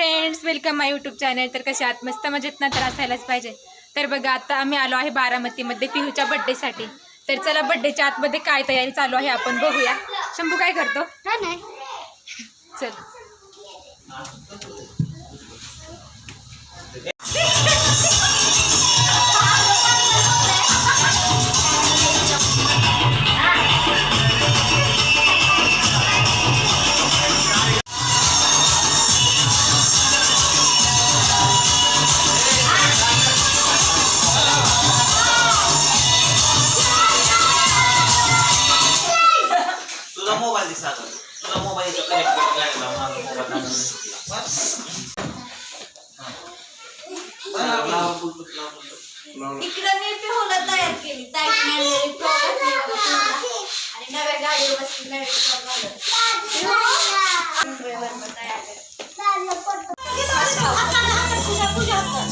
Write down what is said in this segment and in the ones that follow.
Friends welcome my YouTube channel तर कसे आहात? मस्त मजेत ना? तर असायलाच पाहिजे. तर बघा आता आम्ही आलो आहे बारामतीमध्ये पिहूच्या बड्डेसाठी तर चला बड्डेच्या आतमध्ये काय तयारी चालू आहे आपण बघूया. शंभू काय करतो? चल. नाही. लावा Bluetooth, लावा Bluetooth. इकडं मी पिहूला तयार केली. आणि नव्या गाडीवर बसली घालत. पिहू, बरोबर तयार कर. हाताला हातात तुझ्या पूजा कर.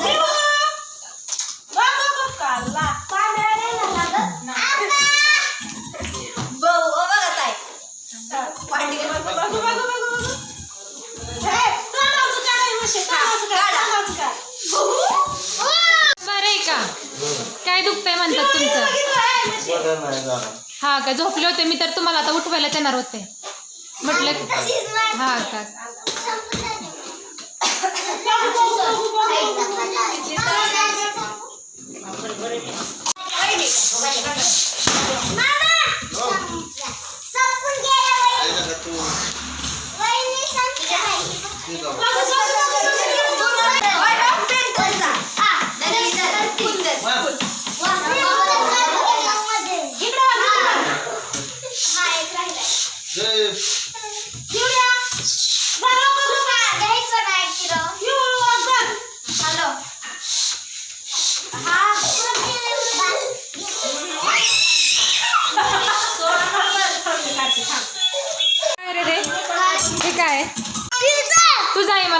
पिहू, पांढऱ्या नाही ना लागत? भाऊ, ओ बघा ताई. पांढरी हे, काढा. बरं आहे का काय दुखतंय म्हणतात तुमचं बरं नाही झालं. हा का झोपले होते मी तर तुम्हाला आता उठवायला येणार होते म्हटलं हा का जय.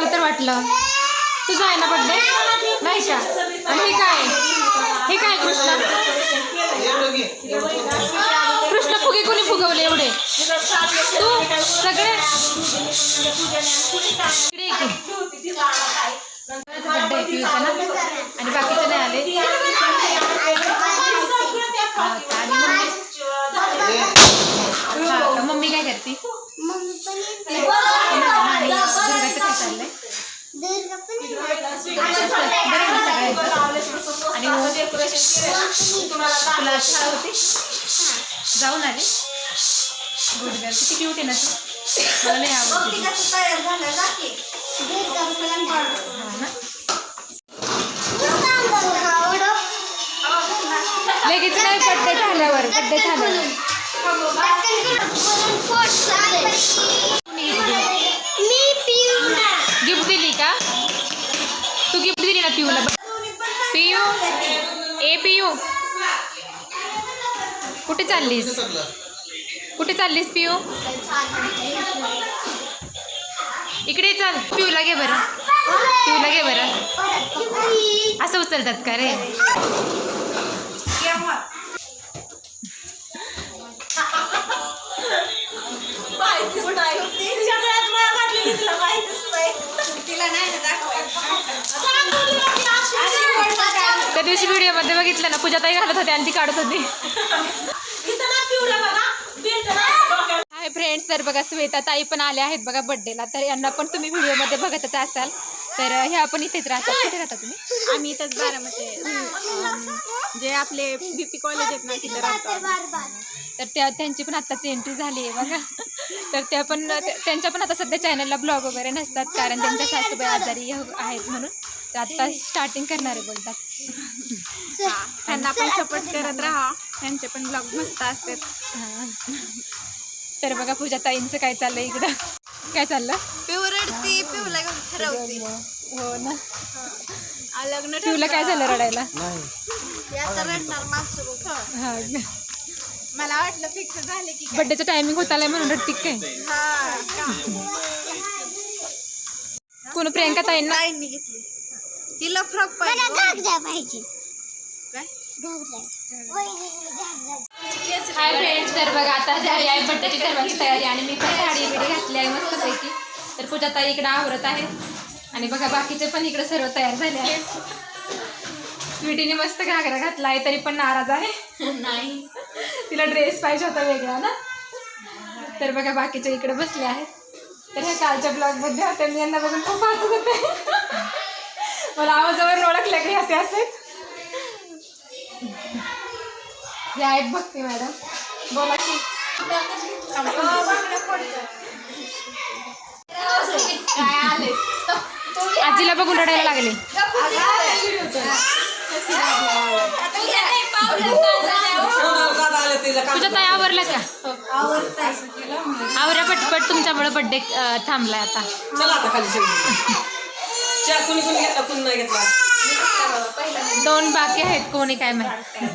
मला तर वाटलं. तुझा आहे ना बड्डे नाही का? आणि हे काय? हे काय कृष्ण? कृष्ण फुगे कोणी फुगवले एवढे? तू? सगळे? इकडे बड्डे ना आणि बाकीचे नाही आले हा का? आणि मम्मी हा का? मम्मी काय करते आणि दुर्गाचं काय चाललंय बरं आहे ना सगळ्यांचं? आणि तुला शाळा होती जाऊन आले गुड गर्ल किती क्यूट आहे ना तू मला नाही आवडते लगेच नाही बड्डे झाल्यावर. बड्डे झाल्यावर ना पियूला पियू. ए पियू. कुठे चाललीस? कुठे चाललीस पियू? इकडे चाल. पिऊला घे बरं. पिऊला घे बरं. असं उचलतात का रे? त्या दिवशी व्हिडिओमध्ये बघितलं ना पूजा ताई घालत होती आणि ती काढत होती. हाय फ्रेंड्स तर बघा श्वेता ताई पण आल्या आहेत बघा बड्डेला तर यांना पण तुम्ही व्हिडिओमध्ये बघतच असाल. तर ह्या पण इथेच राहतात. कुठे राहता तुम्ही? आम्ही इथंच बारामती अं, जे आपले बीपी कॉलेज आहेत ना तिथं राहतो. तर त्या त्यांची पण आत्ताची एंट्री झाली आहे बघा. तर त्या पण त्या- त्यांच्या पण आता सध्या चॅनलला ब्लॉग वगैरे नसतात कारण त्यांच्या सासूबाई आजारी हो- आहेत म्हणून. ते आत्ता स्टार्टिंग करणारे बोलतात. हा, त्यांना पण सपोर्ट करत राहा. त्यांचे पण ब्लॉग मस्त असतात. तर बघा पूजा ताईंचं काय चाललंय इकडं. काय चाललं? पिऊ रडती पिऊला घेऊन ठरवते हो ना. आ, लग्न पिऊला काय झालं रडायला. आता रडणार माणसं. हा मला वाटलं फिक्स झाले की काय. बड्डेचा टायमिंग होत आलाय म्हणून रडती काय? हा? कोण? प्रियंका ताईंना? ताईंनी घेतली. तिला फ्रॉक पाहिजे काय? हाय फ्रेंड्स तर बघा आता झाली आहे बड्डेची सर्वांची तयारी आणि मी पण साडी बिडी घातली आहे मस्तपैकी. तर पूजा ताई इकडे आवरत आहे. आणि बघा बाकीचे पण इकडे सर्व तयार झाले आहेत. स्वीटीने मस्त घागरा घातला आहे तरी पण नाराज आहे. नाही. तिला ड्रेस पाहिजे होता वेगळा ना? तर बघा बाकीचे इकडे बसले आहेत. तर ह्या कालच्या ब्लॉगमध्ये होत्या मी यांना बघून खूप हसत होते. मला आवाजावर ओळखलं की ह्या असे या आहेत भक्ती मॅडम. बोला की. काय आले आजीला बघून रडायला लागले. तुझ्या ताई आवरलं का? आवरा पटपट तुमच्यामुळे बड्डे थांबलाय आता. चला आता खाली सगळी चहा कुणी कुणी घेतला कुणी नाही घेतला? दोन बाकी आहेत कोणी काय माहिती.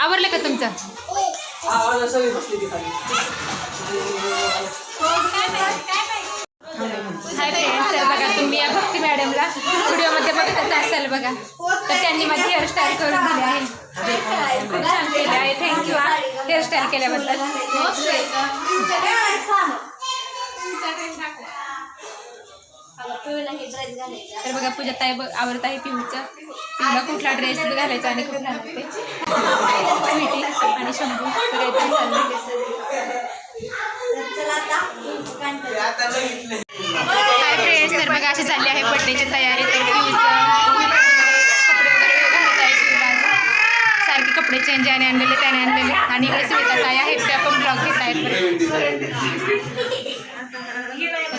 आवरलं का तुमचं? सगळी बसली ती तर बघा तुम्ही या भक्ती मॅडमला व्हिडिओमध्ये बघतच असाल बघा. तर त्यांनी माझी हेअरस्टाईल करून दिली आहे. खूप छान केली आहे थँक्यू हेअरस्टाईल केल्याबद्दल. तर बघा पूजा ताई बघ आवडत आहे पिऊचं. पिऊला कुठला ड्रेस घालायचा आणि कुठला स्वीटी आणि शंभू काय इथे तर बघा अशी चालली आहे बर्थडेची तयारी. तर कपडे वगैरे घालत आहे सारखे कपडे चेंज याने आणलेले त्याने आणलेले. आणि इकडे स्मिता ताई आहेत त्या पण ब्लॉग घेत आहेत.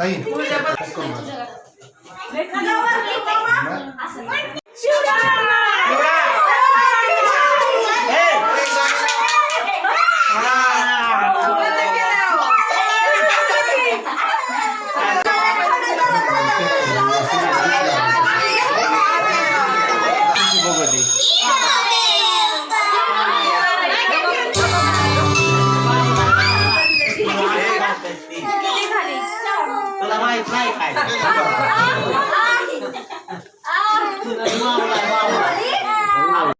ताई तुला माहीत नाही काय